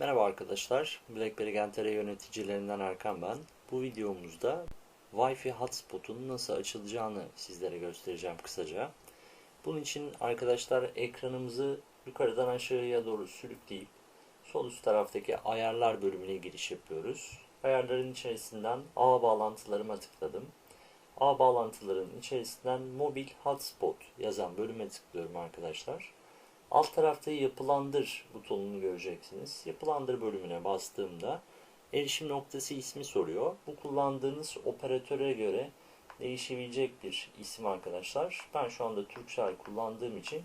Merhaba arkadaşlar, BlackBerry Gentere yöneticilerinden Erkan ben. Bu videomuzda Wi-Fi hotspot'un nasıl açılacağını sizlere göstereceğim kısaca. Bunun için arkadaşlar ekranımızı yukarıdan aşağıya doğru sürükleyip sol üst taraftaki ayarlar bölümüne giriş yapıyoruz. Ayarların içerisinden ağ bağlantılarıma tıkladım. Ağ bağlantıların içerisinden mobil hotspot yazan bölüme tıklıyorum arkadaşlar. Alt tarafta yapılandır butonunu göreceksiniz. Yapılandır bölümüne bastığımda erişim noktası ismi soruyor. Bu kullandığınız operatöre göre değişebilecek bir isim arkadaşlar. Ben şu anda Turkcell kullandığım için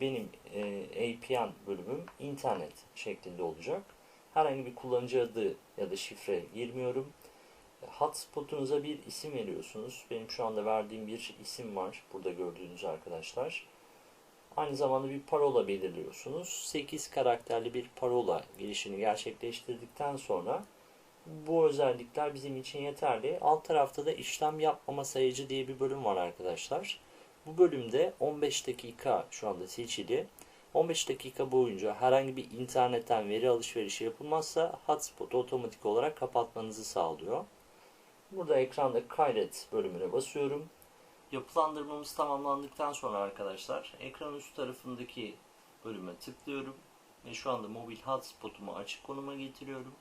benim e, APN bölümüm internet şeklinde olacak. Herhangi bir kullanıcı adı ya da şifre girmiyorum. Hotspotunuza bir isim veriyorsunuz. Benim şu anda verdiğim bir isim var. Burada gördüğünüz arkadaşlar. Aynı zamanda bir parola belirliyorsunuz. 8 karakterli bir parola girişini gerçekleştirdikten sonra bu özellikler bizim için yeterli. Alt tarafta da işlem yapmama sayıcı diye bir bölüm var arkadaşlar. Bu bölümde 15 dakika şu anda seçili. 15 dakika boyunca herhangi bir internetten veri alışverişi yapılmazsa hotspot'u otomatik olarak kapatmanızı sağlıyor. Burada ekranda kaydet bölümüne basıyorum. Yapılandırmamız tamamlandıktan sonra arkadaşlar ekran üst tarafındaki bölüme tıklıyorum ve şu anda mobil hotspot'umu açık konuma getiriyorum.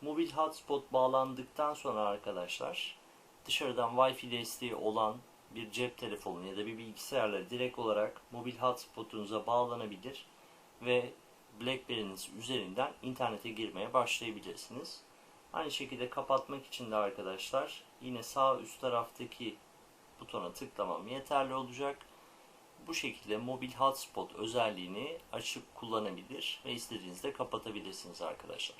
Mobil hotspot bağlandıktan sonra arkadaşlar dışarıdan Wi-Fi desteği olan bir cep telefonu ya da bir bilgisayarla direkt olarak mobil hotspotunuza bağlanabilir ve BlackBerry'niz üzerinden internete girmeye başlayabilirsiniz. Aynı şekilde kapatmak için de arkadaşlar yine sağ üst taraftaki butona tıklamam yeterli olacak. Bu şekilde mobil hotspot özelliğini açıp kullanabilir ve istediğinizde kapatabilirsiniz arkadaşlar.